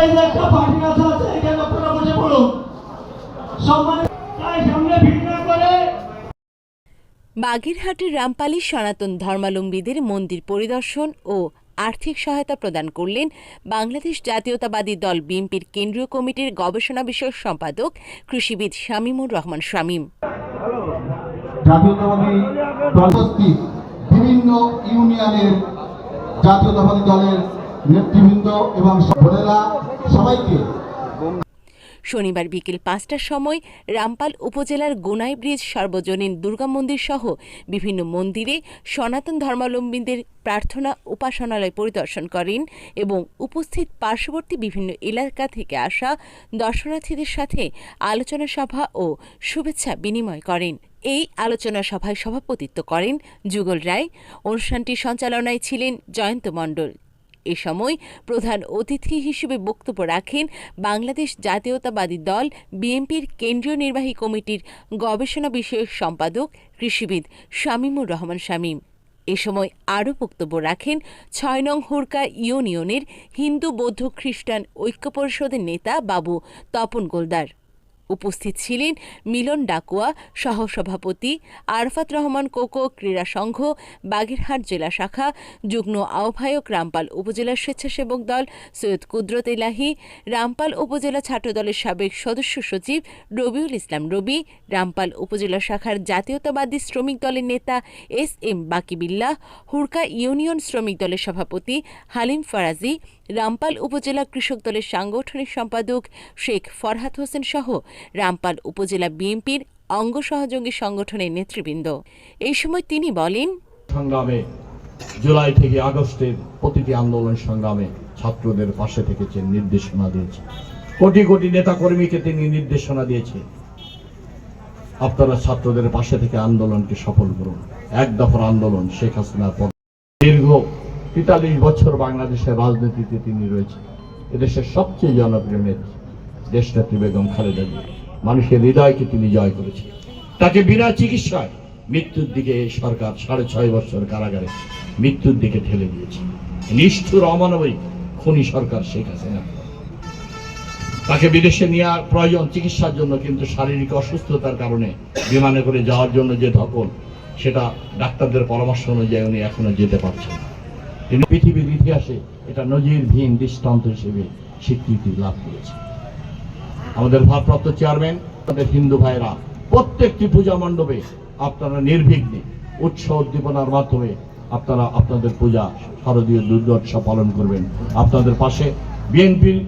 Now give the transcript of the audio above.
এই যে একটা পার্টি আছে আছে এখানে আপনারা বসে পড়ুন সম্মানিত সামনে ভিড় না করে। বাগেরহাটের রামপালি সনাতন ধর্মালম্বীদের মন্দির পরিদর্শন ও আর্থিক সহায়তা প্রদান করলেন বাংলাদেশ জাতীয়তাবাদী দল বিএনপির কেন্দ্রীয় কমিটির গবেষণা বিষয়ক সম্পাদক কৃষিবিদ শামীমুর রহমান শামীম। জাতীয়তাবাদী বিভিন্ন ইউনিয়নের জাতীয়তাবাদী দলের নেতৃবৃন্দ এবং বোনেরা সবাইকে শনিবার বিকেল পাঁচটার সময় রামপাল উপজেলার গোনাই ব্রিজ সর্বজনীন দুর্গা মন্দির সহ বিভিন্ন মন্দিরে সনাতন ধর্মাবলম্বীদের প্রার্থনা উপাসনালয় পরিদর্শন করেন এবং উপস্থিত পার্শ্ববর্তী বিভিন্ন এলাকা থেকে আসা দর্শনার্থীদের সাথে আলোচনা সভা ও শুভেচ্ছা বিনিময় করেন। এই আলোচনা সভায় সভাপতিত্ব করেন যুগল রায়। অনুষ্ঠানটি সঞ্চালনায় ছিলেন জয়ন্ত মণ্ডল। এ সময় প্রধান অতিথি হিসেবে বক্তব্য রাখেন বাংলাদেশ জাতীয়তাবাদী দল, বিএনপির কেন্দ্রীয় নির্বাহী কমিটির গবেষণা বিষয়ক সম্পাদক, কৃষিবিদ শামীমুর রহমান শামীম। এ সময় আরও বক্তব্য রাখেন ছয় নং হুরকা ইউনিয়নের হিন্দু বৌদ্ধ খ্রিস্টান ঐক্য পরিষদের নেতা বাবু তপন গোলদার। উপস্থিত ছিলেন মিলন ডাকুয়া, সহসভাপতি আরফাত রহমান কোকো, ক্রীড়া সংঘ, বাগেরহাট জেলা শাখা, যুগ্ম আহ্বায়ক রামপাল উপজেলা স্বেচ্ছাসেবক দল, সৈয়দ কুদরত ইলাহি রামপাল উপজেলা ছাত্রদলের সাবেক সদস্য সচিব রবিউল ইসলাম রবি, রামপাল উপজেলা শাখার জাতীয়তাবাদী শ্রমিক দলের নেতা S M Bakibillah Hurka union শ্রমিক দলের সভাপতি হালিম ফরাজি, রামপাল উপজেলা কৃষক দলের সাংগঠনিক সম্পাদক শেখ ফরহাদ হোসেন সহ রামপাল উপজেলা বিএনপির অঙ্গ সহযোগী সংগঠনের নেতৃবৃন্দ। এই সময় তিনি বলেন, সংগ্রামে জুলাই থেকে আগস্টের প্রতিটি আন্দোলন সংগ্রামে ছাত্রদের পাশে থেকেছেন নির্দেশনা দিয়েছে। কোটি কোটি নেতা কর্মীকে তিনি নির্দেশনা দিয়েছে। আপনারা ছাত্রদের পাশে থেকে আন্দোলনকে সফল করুন। এক দফার আন্দোলন শেখ হাসিনার পর। দীর্ঘ তেতাল্লিশ বছর বাংলাদেশের রাজনীতিতে তিনি রয়েছেন। এদেশের সবচেয়ে জনপ্রিয় নেত্রী। দেশনেত্রী বেগম খালেদা জিয়া, মানুষের হৃদয়কে তিনি জয় করেছেন তাকে বিনা চিকিৎসায় মৃত্যুর দিকে সরকার সাড়ে ছয় বছর কারাগারে মৃত্যুর দিকে ঠেলে দিয়েছে। নিষ্ঠুর, অমানবিক খুনি সরকার শেখ হাসিনা। তাকে বিদেশে নেওয়ার প্রয়োজন চিকিৎসার জন্য কিন্তু শারীরিক অসুস্থতার কারণে বিমানে করে যাওয়ার জন্য যে ধকল, সেটা ডাক্তারদের পরামর্শ অনুযায়ী উনি এখনও যেতে পারছেন তিনি পৃথিবীর ইতিহাসে এটা নজিরবিহীন দৃষ্টান্ত হিসেবে স্বীকৃতি লাভ করেছে আমাদের ভারপ্রাপ্ত চেয়ারম্যান, আমাদের হিন্দু ভাইরা প্রত্যেকটি পূজা মণ্ডপে আপনারা নির্বিঘ্নে উৎসব উদ্দীপনার মাধ্যমে আপনারা আপনাদের পূজা শারদীয় দুর্গোৎসব পালন করবেন। আপনাদের পাশে বিএনপির